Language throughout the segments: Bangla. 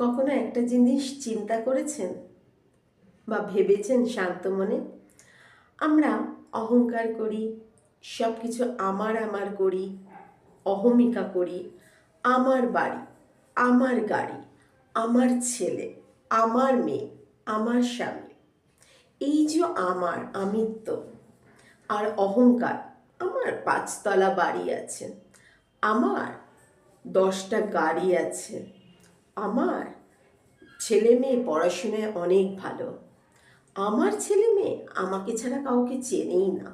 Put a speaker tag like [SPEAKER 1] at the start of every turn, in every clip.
[SPEAKER 1] কখনো একটা জিনিস চিন্তা করেছেন? বা ভেবেছেন শান্ত মনে? আমরা অহংকার করি সব কিছু আমার আমার করি, অহমিকা করি, আমার বাড়ি, আমার গাড়ি, আমার ছেলে, আমার মেয়ে, আমার স্বামী। এই যে আমার, আমিত্ব আর অহংকার, আমার পাঁচতলা বাড়ি আছে, আমার দশটা গাড়ি আছে। আমার ছেলে মেয়ে পড়াশোনায় অনেক ভালো। আমার ছেলে মেয়ে আমাকে ছাড়া কাউকে চেনেই না।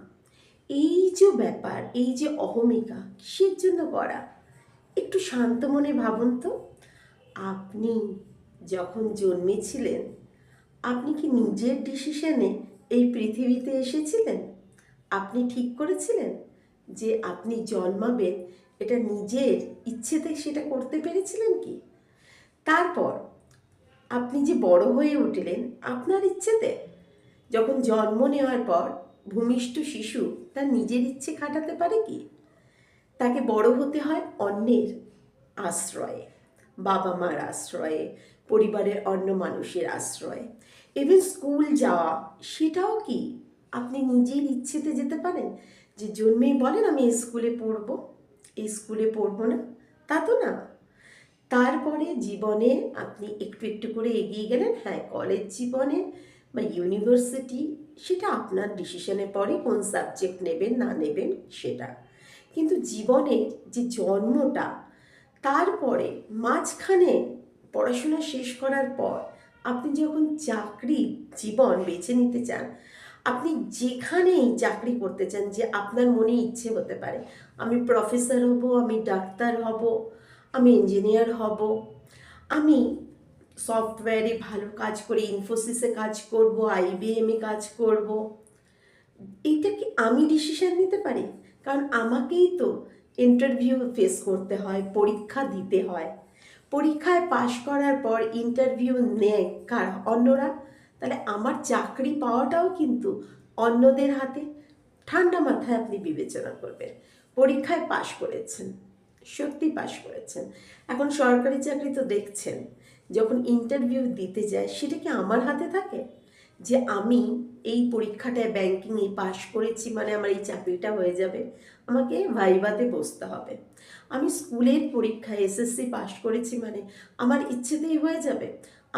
[SPEAKER 1] এই যে ব্যাপার, এই যে অহমিকা, কিসের জন্য করা একটু শান্ত মনে ভাবুন তো। আপনি যখন জন্মেছিলেন, আপনি কি নিজের ডিসিশনে এই পৃথিবীতে এসেছিলেন? আপনি ঠিক করেছিলেন যে আপনি জন্মাবেন, এটা নিজের ইচ্ছেতে সেটা করতে পেরেছিলেন কি? তারপর আপনি যে বড় হয়ে উঠলেন আপনার ইচ্ছেতে, যখন জন্ম নেওয়ার পর ভূমিষ্ঠ শিশু তার নিজের ইচ্ছে খাটাতে পারে কি? তাকে বড় হতে হয় অন্যের আশ্রয়ে, বাবা মার আশ্রয়ে, পরিবারের অন্য মানুষের আশ্রয়ে। ইভেন স্কুল যাওয়া, সেটাও কি আপনি নিজের ইচ্ছেতে যেতে পারেন? যে জন্মেই বলেন, আমি স্কুলে পড়ব। এই স্কুলে পড়ব না, তা তো না। তারপরে জীবনে আপনি একটু একটু করে এগিয়ে গেলেন হ্যাঁ কলেজ জীবনে বা ইউনিভার্সিটি সেটা আপনার ডিসিশনে পড়ে কোন সাবজেক্ট নেবেন, না নেবেন সেটা। কিন্তু জীবনের যে জন্মটা, তারপরে মাঝখানে পড়াশোনা শেষ করার পর আপনি যখন চাকরি জীবন বেছে নিতে চান, আপনি যেখানেই চাকরি করতে চান, যে আপনার মনে ইচ্ছে হতে পারে, আমি প্রফেসর হব, আমি ডাক্তার হব আমি ইঞ্জিনিয়ার হব। আমি সফটওয়্যারে ভালো কাজ করে ইনফোসিসে কাজ করব আইবিএমে কাজ করব। এইটা কি আমি ডিসিশন নিতে পারি? কারণ আমাকেই তো ইন্টারভিউ ফেস করতে হয়, পরীক্ষা দিতে হয়। পরীক্ষায় পাশ করার পর ইন্টারভিউ নেয় কার? অন্যরা? তাহলে আমার চাকরি পাওয়াটাও কিন্তু অন্যদের হাতে। ঠান্ডা মাথায় আপনি বিবেচনা করবেন। পরীক্ষায় পাশ করেছেন। সত্যি পাশ করেছেন। এখন সরকারি চাকরি তো দেখছেন। যখন ইন্টারভিউ দিতে যায়, সেটা কি আমার হাতে থাকে? যে আমি এই পরীক্ষাটায় ব্যাংকিংয়ে পাশ করেছি মানে আমার এই চাকরিটা হয়ে যাবে, আমাকে ভাইভাতে বসতে হবে। আমি স্কুলের পরীক্ষায় এসএসসি পাশ করেছি মানে আমার ইচ্ছেতেই হয়ে যাবে।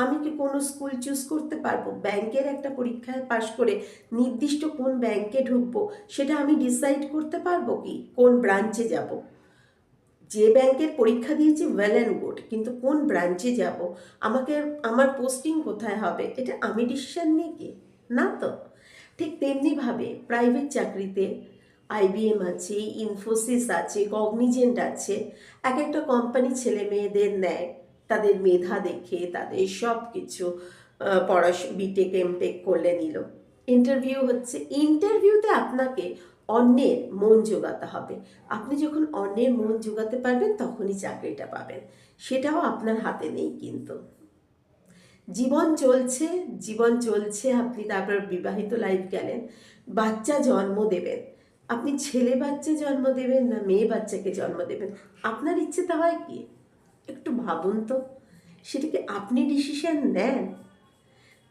[SPEAKER 1] আমি কি কোনো স্কুল চুজ করতে পারব? ব্যাংকের একটা পরীক্ষায় পাশ করে নির্দিষ্ট কোন ব্যাংকে ঢুকবো, সেটা আমি ডিসাইড করতে পারব কি? কোন ব্রাঞ্চে যাব? যে ব্যাংকের পরীক্ষা দিয়েছি ওয়েল অ্যান্ড গুড কিন্তু কোন ব্রাঞ্চে যাব? আমাকে, আমার পোস্টিং কোথায় হবে? এটা আমি ডিসিশন নিই কি? না তো? ঠিক তেমনিভাবে প্রাইভেট চাকরিতে আইবিএম আছে ইনফোসিস আছে কগনিজেন্ট আছে এক একটা কোম্পানি ছেলে মেয়েদের নেয়, তাদের মেধা দেখে, তাদের সব কিছু পড়াশো বিটেক এমটেক করলে নিল। ইন্টারভিউ হচ্ছে ইন্টারভিউতে আপনাকে অন্যের মন জোগাতে হবে। আপনি যখন অন্যের মন জোগাতে পারবেন, তখনই চাকরিটা পাবেন। সেটাও আপনার হাতে নেই কিন্তু। জীবন চলছে জীবন চলছে, আপনি তারপর বিবাহিত লাইফ গেলেন। বাচ্চা জন্ম দেবেন। আপনি ছেলে বাচ্চা জন্ম দেবেন না মেয়ে বাচ্চাকে জন্ম দেবেন? আপনার ইচ্ছে ইচ্ছেটা হয় কি? একটু ভাবুন তো। সেটাকে আপনি ডিসিশন নেন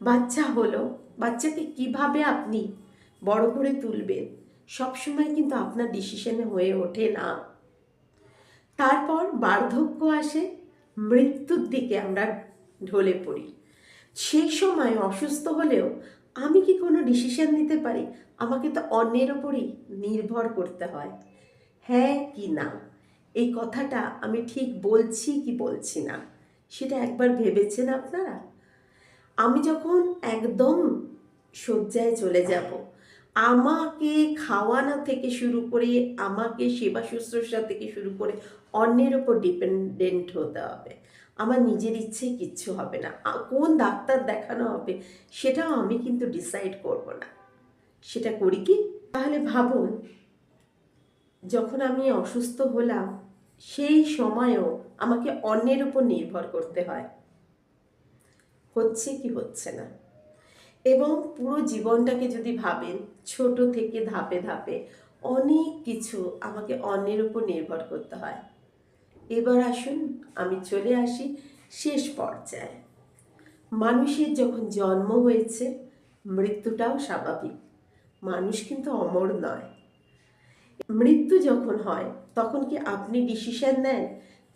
[SPEAKER 1] বাচ্চা হলো, বাচ্চাকে কীভাবে আপনি বড় করে তুলবেন? সবসময় কিন্তু আপনার ডিসিশনে হয়ে ওঠে না। তারপর বার্ধক্য আসে, মৃত্যুর দিকে আমরা ঢলে পড়ি। সেই সময় অসুস্থ হলেও আমি কি কোনো ডিসিশন নিতে পারি? আমাকে তো অন্যের ওপরই নির্ভর করতে হয়। হ্যাঁ কি না? এই কথাটা আমি ঠিক বলছি কি বলছি না? সেটা একবার ভেবেছেন আপনারা? আমি যখন একদম শয্যায় চলে যাব আমাকে খাওয়ানো থেকে শুরু করে, আমাকে সেবা শুশ্রূষা থেকে শুরু করে অন্যের ওপর ডিপেন্ডেন্ট হতে হবে। আমার নিজের ইচ্ছে কিচ্ছু হবে না। কোন ডাক্তার দেখানো হবে সেটাও আমি কিন্তু ডিসাইড করব না। সেটা করি কি? তাহলে ভাবুন, যখন আমি অসুস্থ হলাম, সেই সময়ও আমাকে অন্যের উপর নির্ভর করতে হয়। হচ্ছে কি হচ্ছে না? এবং পুরো জীবনটাকে যদি ভাবেন, ছোট থেকে ধাপে ধাপে অনেক কিছু আমাকে অন্যের উপর নির্ভর করতে হয়। এবার আসুন, আমি চলে আসি শেষ পর্যায়ে। মানুষের যখন জন্ম হয়েছে, মৃত্যুটাও স্বাভাবিক। মানুষ কিন্তু অমর নয়। মৃত্যু যখন হয়, তখন কি আপনি ডিসিশন নেন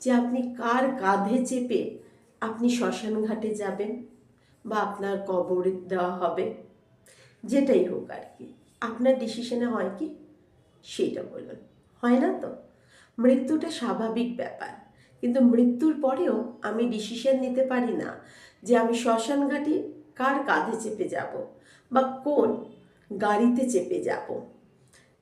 [SPEAKER 1] যে আপনি কার কাঁধে চেপে আপনি শ্মশান ঘাটে যাবেন? বা আপনার কবর দেওয়া হবে। যেটাই হোক আর কি। আপনার ডিসিশনে হয় কি? সেটা বলুন। হয় না তো? মৃত্যুটা স্বাভাবিক ব্যাপার। কিন্তু মৃত্যুর পরেও আমি ডিসিশন নিতে পারি না যে আমি শ্মশান ঘাটে কার কাঁধে চেপে যাব বা কোন গাড়িতে চেপে যাব।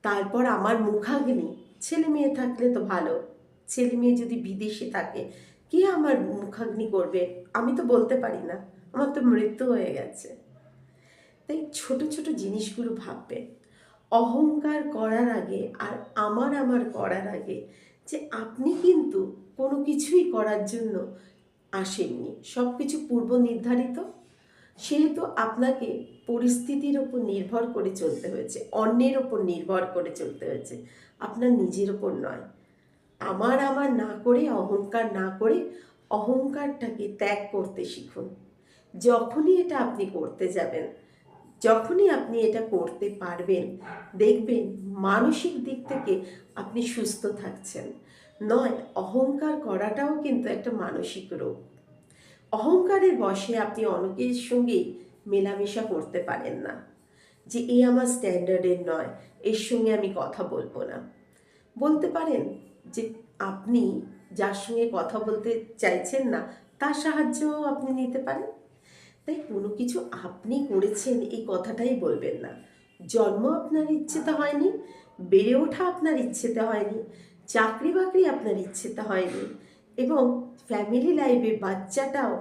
[SPEAKER 1] তারপর আমার মুখাগ্নি, ছেলে মেয়ে থাকলে তো ভালো। ছেলে মেয়ে যদি বিদেশে থাকে, কে আমার মুখাগ্নি করবে? আমি তো বলতে পারি না। আমার তো মৃত্যু হয়ে গেছে। তাই ছোট ছোট জিনিসগুলো ভাববেন। অহংকার করার আগে আর আমার আমার করার আগে যে আপনি কিন্তু কোনো কিছুই করার জন্য আসেননি। সব কিছু পূর্ব নির্ধারিত। সেহেতু আপনাকে পরিস্থিতির ওপর নির্ভর করে চলতে হয়েছে। অন্যের ওপর নির্ভর করে চলতে হয়েছে। আপনার নিজের ওপর নয়। আমার আমার না করে, অহংকার না করে অহংকারটাকে ত্যাগ করতে শিখুন। যখনই এটা আপনি করতে যাবেন, যখনই আপনি এটা করতে পারবেন, দেখবেন মানসিক দিক থেকে আপনি সুস্থ থাকছেন। নয়, অহংকার করাটাও কিন্তু একটা মানসিক রোগ। অহংকারের বশে আপনি অনেকের সঙ্গেই মেলামেশা করতে পারেন না। যে, এ আমার স্ট্যান্ডার্ডের নয়, এর সঙ্গে আমি কথা বলব না। বলতে পারেন যে, আপনি যার সঙ্গে কথা বলতে চাইছেন না, তার সাহায্যও আপনি নিতে পারেন। তাই কোনো কিছু আপনি করেছেন এই কথাটাই বলবেন না। জন্ম আপনার ইচ্ছেতে হয়নি, বেড়ে ওঠা আপনার ইচ্ছেতে হয়নি চাকরি বাকরি আপনার ইচ্ছেতে হয়নি এবং ফ্যামিলি লাইফে বাচ্চাটাও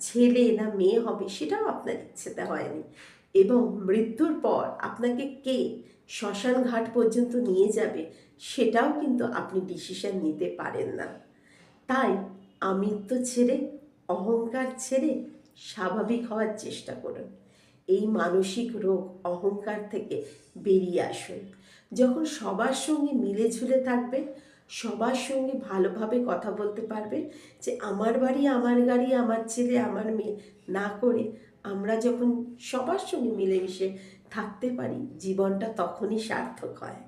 [SPEAKER 1] ছেলে না মেয়ে হবে সেটাও আপনার ইচ্ছেতে হয়নি এবং মৃত্যুর পর আপনাকে কে শ্মশান ঘাট পর্যন্ত নিয়ে যাবে সেটাও কিন্তু আপনি ডিসিশন নিতে পারেন না। তাই আমিত্ব ছেড়ে, অহংকার ছেড়ে স্বাভাবিক হওয়ার চেষ্টা করুন। এই মানসিক রোগ অহংকার থেকে বেরিয়ে আসুন। যখন সবার সঙ্গে মিলে ঝুলে থাকবেন, সবার সঙ্গে ভালোভাবে কথা বলতে পারবেন যে, আমার বাড়ি, আমার গাড়ি, আমার ছেলে, আমার মেয়ে। না করে আমরা যখন সবার সঙ্গে মিলেমিশে থাকতে পারি, জীবনটা তখনই সার্থক হয়।